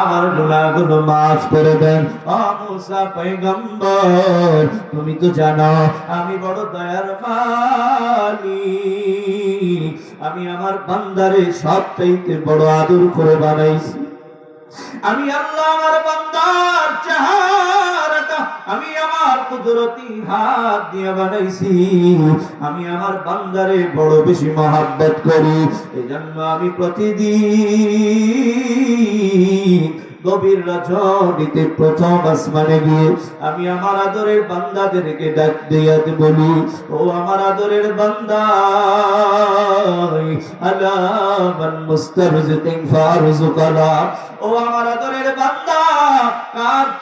আমার গুনাহগুলো মাফ করে দেন। তুমি তো জানো, আমি বড় দয়ার মালি আমি আমার বান্দারে সবচাইতে বড় আদর করে বানাইছি। আমি আল্লাহ আমার বান্দার চেহারাটা আমি আমার কুদরতি হাত দিয়ে বানাইছি। আমি আমার বান্দারে বড় বেশি মহাব্বত করি। এজন্য আমি প্রতিদিন গভীর রজনীতে প্রথম আসমানে গিয়ে আমি আমার আদরের বান্দাদেরকে ডাক দিয়ে বলি, ও আমার আদরের বান্দা ও আমার বান্দা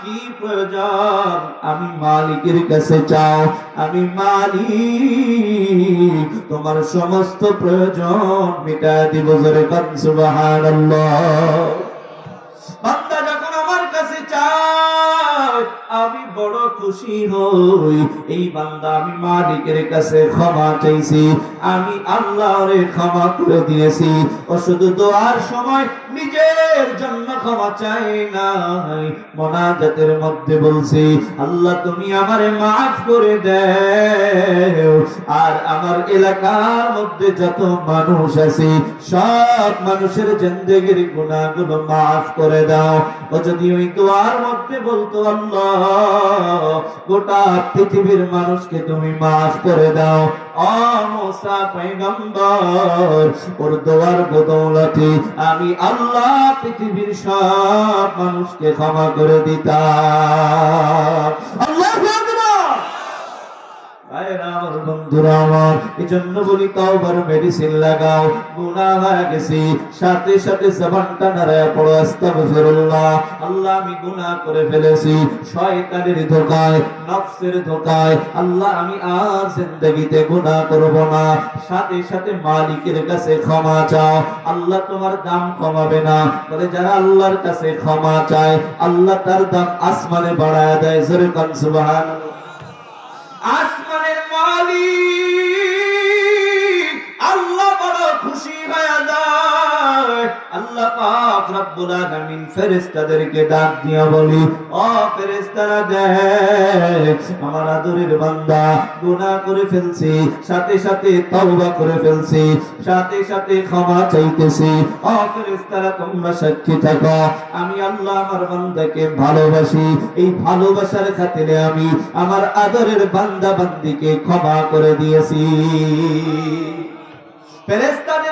কি প্রয়োজন? আমি মালিকের কাছে চাও, আমি মালিক, তোমার সমস্ত প্রয়োজন মিটা দিব জোরে কান সুবহানাল্লাহ। আমি বড় খুশি হই। এই বান্দা আমি মালিকের কাছে ক্ষমা চাইছি। আমি আল্লাহরে ক্ষমা করে দিয়েছি। ও শুধু দোয়ার সময় নিজের জন্য ক্ষমা চাই নাই। মোনাজাতের মধ্যে বলছি, আল্লাহ তুমি আমারে মাফ করে দেও। আর আমার এলাকার মধ্যে যত মানুষ আছে, সব মানুষের জিন্দেগির গুনাহগুলো মাফ করে দাও। ও যদি ওই দোয়ার মধ্যে বলতো, আল্লাহ গোটা পৃথিবীর মানুষকে তুমি মাফ করে দাও। আমি আল্লাহ পৃথিবীর সব মানুষকে ক্ষমা করে দিতাম। আল্লাহু আল্লাহ আমি আর গুনাহ করব না। সাথে সাথে মালিকের কাছে ক্ষমা চাও। আল্লাহ তোমার দাম কমাবে না। বলে যারা আল্লাহর কাছে ক্ষমা চায়, আল্লাহ তার দাম আসমানে বাড়ায় দেয়। আসমানের মালিক। সাক্ষী থাকো, আমি আল্লাহ আমার বান্দাকে ভালোবাসি, এই ভালোবাসার খাতিরে আমি আমার আদরের বান্দা বান্দিকে ক্ষমা করে দিয়েছি। ফেরেশতাদের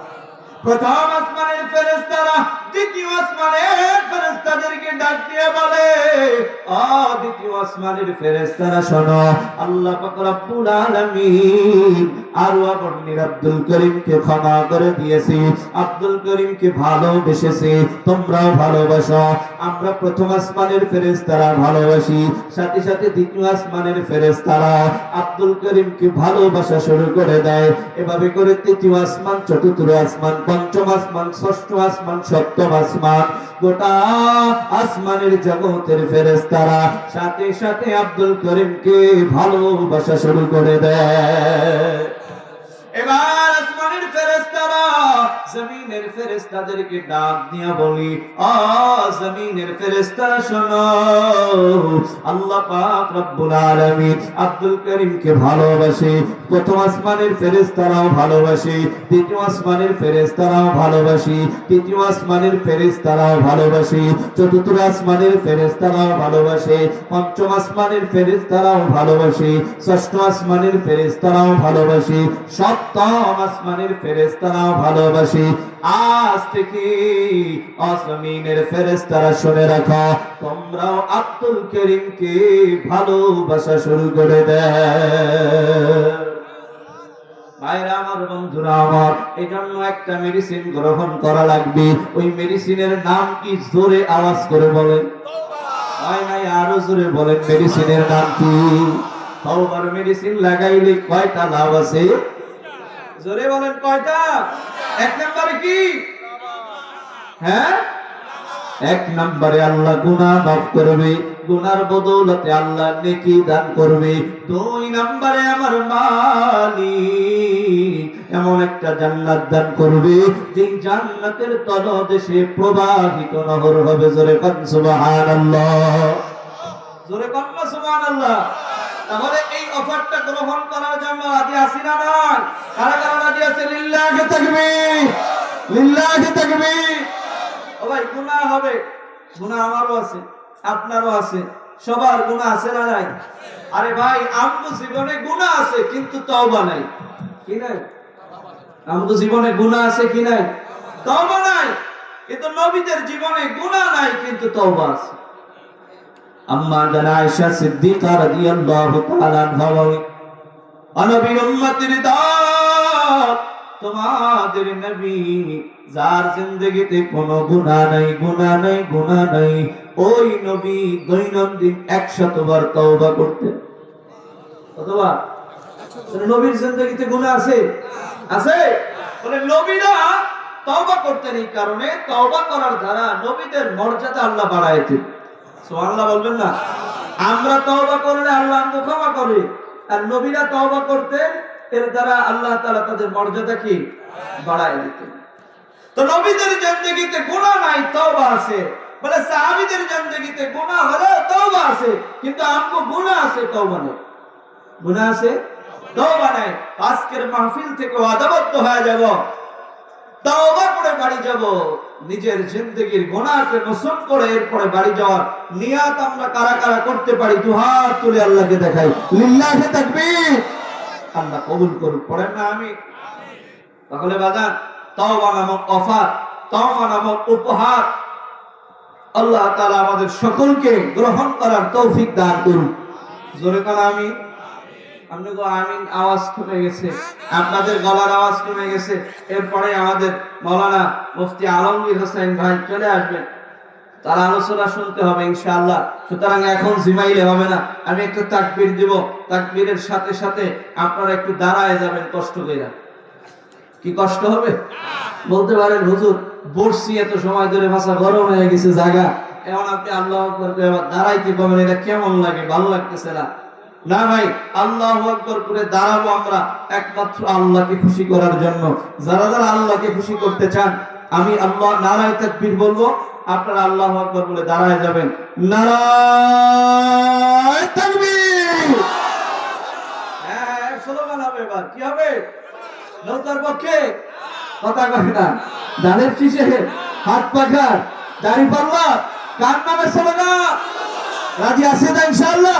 প্রথম আসমানের ফেরেশতারা, দ্বিতীয় আসমানের ফেরেশতাদেরকে ডাক দিয়ে বলে ও দ্বিতীয় আসমানের ফেরেশতারা, শোনো, আল্লাহ পাক রব্বুল আলামিন আরওয়া বর্ণির আব্দুল করিমকে ক্ষমা করে দিয়েছি, আব্দুল করিমকে ভালোবেসেছে, তোমরাও ভালোবাসো, আমরা প্রথম আসমানের ফেরেশতারা ভালোবাসি, সাথে সাথে দ্বিতীয় আসমানের ফেরেশতারা আব্দুল করিমকে ভালোবাসা শুরু করে দেয়, এভাবে করে তৃতীয় আসমান, চতুর্থ আসমান পঞ্চম আসমান ষষ্ঠ আসমান সপ্তম আসমান গোটা আসমানের জগতের ফেরেস্তারা সাথে সাথে আব্দুল করিমকে ভালোবাসা শুরু করে দেয়। এবার আসমানের ফেরেশতারা জমিনের ফেরেশতাদেরকে ডাক দিয়া বলি, আ জমিনের ফেরেশতারা শোনো। আল্লাহ পাক রব্বুল আলামিন আব্দুল করিমকে ভালোবাসে। প্রথম আসমানের ফেরেশতারাও ভালোবাসে, দ্বিতীয় আসমানের ফেরেশতারাও ভালোবাসে, তৃতীয় আসমানের ফেরেশতারাও ভালোবাসে, চতুর্থ আসমানের ফেরেশতারাও ভালোবাসে, পঞ্চম আসমানের ফেরেশতারাও ভালোবাসে, ষষ্ঠ আসমানের ফেরেশতারাও ভালোবাসে, সপ্তম আসমানের ফেরেশতারাও ভালোবাসে। আজ থেকে আসমিনের ফেরেশতারা শুনে তোমরাও আব্দুল করিমকে ভালোবাসা শুরু করে দেয় একটা মেডিসিন গ্রহণ করা লাগবে। ওই মেডিসিনের নাম কি জোরে আওয়াজ করে লাগাইলে লাভ আছে? জোরে কয়টা? এক নম্বরে কি? হ্যাঁ? এক নম্বরে আল্লাহ মাফ করবে গুনার বদৌলতে আল্লাহ নেকি দান করবে। দুই নম্বরে আমার এমন একটা জান্নাত দান করবে যে জান্নাতের তলদেশে প্রবাহিত নহর হবে। জোরে কান জোরে কান তাহলে এই অফারটা গ্রহণ করার জন্য রাজি আছি না না কারা কারা রাজি আছে? লিল্লাহি তাকবীর। লিল্লাহি তাকবীর। ও ভাই, গুনাহ হবে। গুনাহ আমারও আছে, আপনারও আছে। সবার গুনাহ আছে না নাই? আরে ভাই, আমগো জীবনে গুনাহ আছে, কিন্তু তওবা নাই। কি নাই? আমগো জীবনে গুনাহ আছে কি নাই? তওবা নাই। কিন্তু নবীদের জীবনে গুনাহ নাই, কিন্তু তওবা আছে। আম্মা যার নবী দৈনন্দিন 100 বার তওবা করতেন নবীর জিন্দগিতে গুনাহ আছে? আছে। বলে, নবীরা তওবা করতেন এই কারণে, তওবা করার দ্বারা নবীদের মর্যাদা আল্লাহ বাড়াইতেন। সুবহানাল্লাহ বলবেন না? আমরা তওবা করলে আল্লাহ আমাকে ক্ষমা করে। আর নবীরা তওবা করতেন এর দ্বারা আল্লাহ তাআলা তাদের মর্যাদা কি? বাড়ায় দিতেন। তো নবীদের জিন্দেগিতে গুনাহ নাই, তওবা আছে। বলে সাহাবীদের জিন্দেগিতে গুনাহ হলে তওবা আছে। কিন্তু আমগো গুনাহ আছে, তওবা নেই। গুনাহ আছে, তওবা নাই। আজকের মাহফিল থেকে আদাবদ্ধ হয়ে যাব। তওবা করে বাড়ি যাব। নিজের জিন্দগির গুনাহকে নসুন করে এরপরে বাড়ি যাওয়ার নিয়াত আমরা কারা কারা করতে পারি দুহাত তুলে আল্লাহকে দেখাই। লিল্লাহি তাকবীর। আল্লাহ কবুল করুক, পড়েন না আমি? তাহলে বাজান, তওবা নামক অফার, তওবা নামক উপহার আল্লাহ তাআলা আমাদের সকলকে গ্রহণ করার তৌফিক দান করুন। জোরে কালা আমি? এখন তাকবীরের সাথে সাথে আপনারা একটু দাঁড়ায় যাবেন কষ্ট করে কি কষ্ট হবে? বলতে পারেন, হুজুর, বসছি এত সময় ধরে ভাষা গরম হয়ে গেছে জায়গা। এমন আপনি আল্লাহ দাঁড়াইতে এটা কেমন লাগে? ভালো লাগতেছে না। না ভাই, আল্লাহ করে দাঁড়াবো আমরা একমাত্র আল্লাহকে খুশি করার জন্য। যারা যারা আল্লাহকে খুশি করতে চান, আমি আল্লাহ নারায় তাকবীর বলব, আপনারা আল্লাহ আকবর বলে দাঁড়ায় যাবেন। নারায় তাকবীর! হ্যাঁ হ্যাঁ স্লোগান হবে এবার। কি হবে? পক্ষে? কথা কয় না। ধানের শীষে? হাত পাখার? দাড়ি পাল্লা নামে স্লোগান? রাজি আছে তো ইনশাআল্লাহ?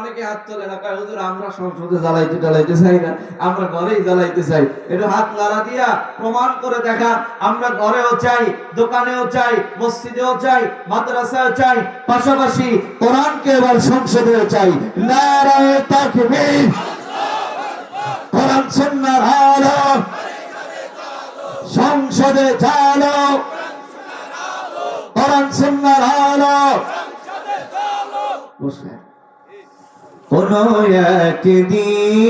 অনেকে হাত তোলে আমরা সংসদে জ্বালাইতে জ্বালাইতে চাই না, আমরা ঘরেই জ্বালাইতে চাই। হাত দিয়া প্রমাণ করে দেখান, আমরা ঘরেও চাই, দোকানেও চাই, মসজিদেও চাই মাদ্রাসায় চাই, পাশাপাশি কোরআনকে এবার সংসদেও চাই। সংসদে চালো কোরআন বসে। কোন একদিন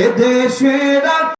এদেশের